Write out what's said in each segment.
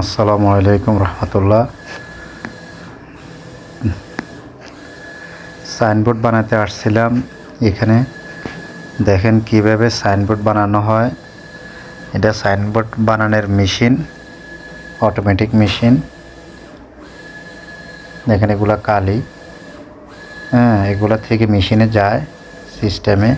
আসসালামু আলাইকুম রহমতুল্লাহ। সাইনবোর্ড বানাতে আসছিলাম এখানে। দেখেন কীভাবে সাইনবোর্ড বানানো হয়। এটা সাইনবোর্ড বানানোর মেশিন, অটোমেটিক মেশিন। দেখেন এগুলা কালি। হ্যাঁ এগুলা থেকে মেশিনে যায় সিস্টেমে।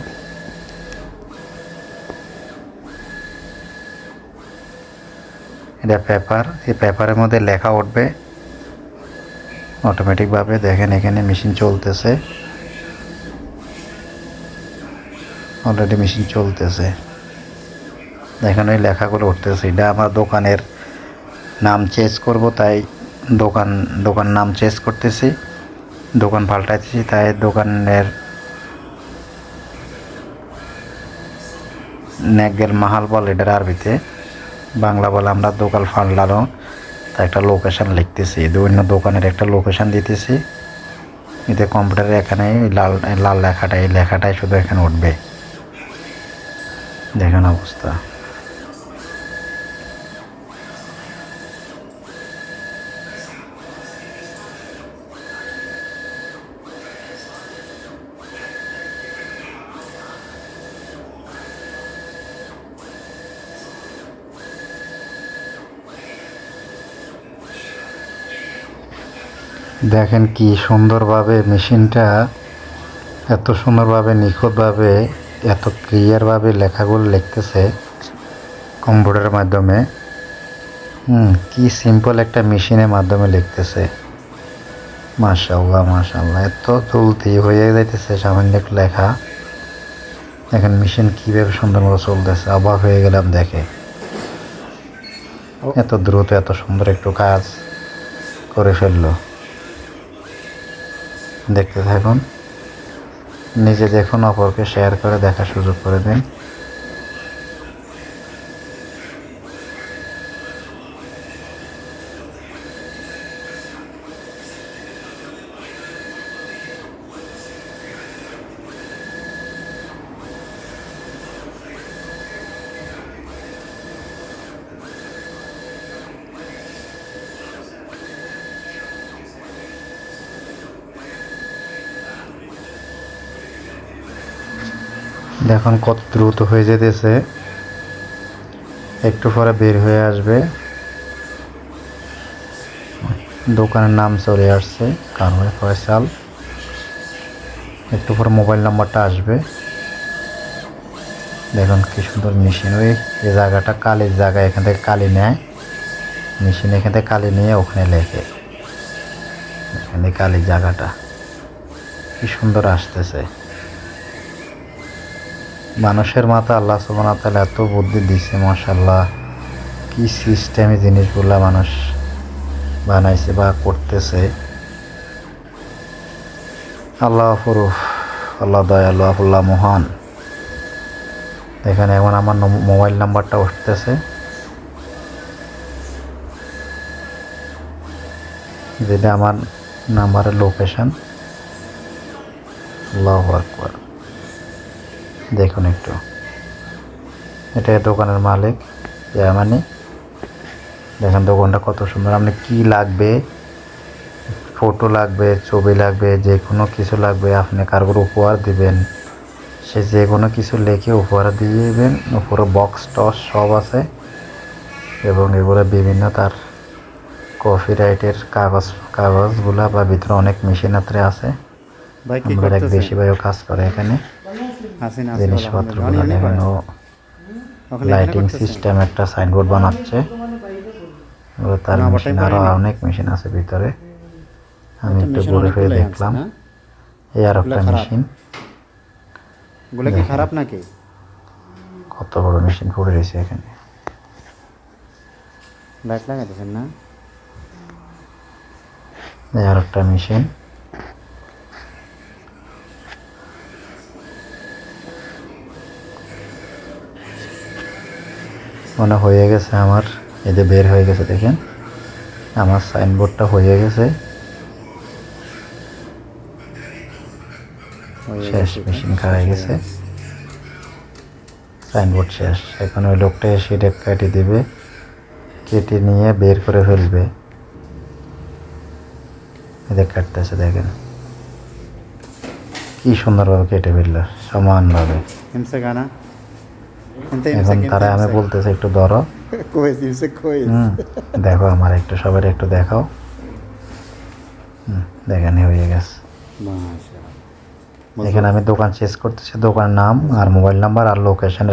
এটা পেপার এই পেপারের মধ্যে লেখা উঠবে। অটোমেটিকভাবে দেখেন এখানে মেশিন চলতেছে। অলরেডি মেশিন চলতেছে। দেখেন ওই লেখাগুলো উঠতেছে। এটা আমার দোকানের নাম চেঞ্জ করব, তাই দোকান দোকান নাম চেঞ্জ করতেছি। দোকান পাল্টাইতেছি, তাই দোকানের ন্যাগের মাহাল বল এটার আরবিতে। বাংলা বলে আমরা দোকান ফান্ডলানো তা একটা লোকেশান লিখতেছি। অন্য দোকানের একটা লোকেশান দিতেছি। এতে কম্পিউটারে এখানে লাল লাল লেখাটা এই লেখাটাই শুধু এখানে উঠবে। দেখেন অবস্থা। দেখেন কি সুন্দরভাবে মেশিনটা এত সুন্দরভাবে নিখুঁতভাবে এত ক্লিয়ারভাবে লেখাগুলো লিখতেছে কম্পিউটারের মাধ্যমে। হুম কি সিম্পল একটা মেশিনের মাধ্যমে লিখতেছে। মাশাল্লাহ মাশাল্লাহ এত চলতি হয়ে যাইতেছে সামান্য একটু লেখা। দেখেন মেশিন কীভাবে সুন্দর মতো চলতেছে অবাক হয়ে গেলাম দেখে। এত দ্রুত এত সুন্দর একটু কাজ করে ফেলল। দেখতে থাকুন। নিজে দেখুন অপরকে শেয়ার করে দেখার সুযোগ করে দিন। দেখুন কত দ্রুত হয়ে যেতেছে। একটু পরে বের হয়ে আসবে। দোকানের নাম চলে আসছে কারওয়ে ফয়সাল। একটু পরে মোবাইল নাম্বারটা আসবে। দেখুন কি সুন্দর মেশিন, ওই এই জায়গাটা কালির জায়গা, এখান থেকে কালি নেয়। মেশিন এখান থেকে কালি নিয়ে ওখানে লেখে। এখানে কালির জায়গাটা। কি সুন্দর আসতেছে। মানুষের মাথা আল্লাহ সুবান তাহলে এত বুদ্ধি দিছে মাসাল্লাহ কী সিস্টেমে জিনিসগুলা মানুষ বানাইছে বা করতেছে। আল্লাহ ফরুফ আল্লাহ দয়ালু, আল্লাহ মহান। এখানে এখন আমার মোবাইল নাম্বারটা উঠতেছে। যেটা আমার নাম্বারের লোকেশান আল্লাহ আকবর। দেখুন একটু। এটা দোকানের মালিক জার্মানি। দেখেন দোকানটা কত সুন্দর। আপনি কি লাগবে? ফটো লাগবে ছবি লাগবে যে কোনো কিছু লাগবে আপনি কারোর উপহার দিবেন। সে যে কোনো কিছু লেখে উপহার দিয়ে দিবেন উপরে বক্স টস সব আছে। এবং এগুলো বিভিন্ন তার কফি রাইটের কাগজ কাগজগুলা বা ভিতরে অনেক মেশিন মেশিনাত্রে আছে। এক করতেছেন? ভাইও কাজ করে এখানে। জিনিসপত্রগুলো ও লাইটিং সিস্টেম একটা সাইনবোর্ড বানাচ্ছে। তার মেশিন আরও অনেক মেশিন আছে ভিতরে। আমি একটা ঘুরে ফিরে দেখলাম? এই আর একটা মেশিন কি খারাপ নাকি? কত বড় মেশিন পড়ে রয়েছে এখানে। লাইট লাগাইতেছেন না? এই আর একটা মেশিন মানে হয়ে গেছে আমার। এই যে বের হয়ে গেছে দেখেন। আমার সাইনবোর্ডটা হয়ে গেছে। শেষ মেশিন খারাই গেছে। সাইনবোর্ড শেষ। এখন ওই লোকটা এসে এটা কেটে দেবে। কেটে নিয়ে বের করে ফেলবে। এদের কাটতেছে দেখেন। কি সুন্দরভাবে কেটে ফেলল সমানভাবে। গানা। এখন তারা আমি বলতেছে একটু ধরো। দেখো আমার একটু সবার একটু দেখাও। দেখানি হয়ে গেছে। এখানে আমি দোকান শেষ করতেছি দোকানের নাম আর মোবাইল নাম্বার আর লোকেশন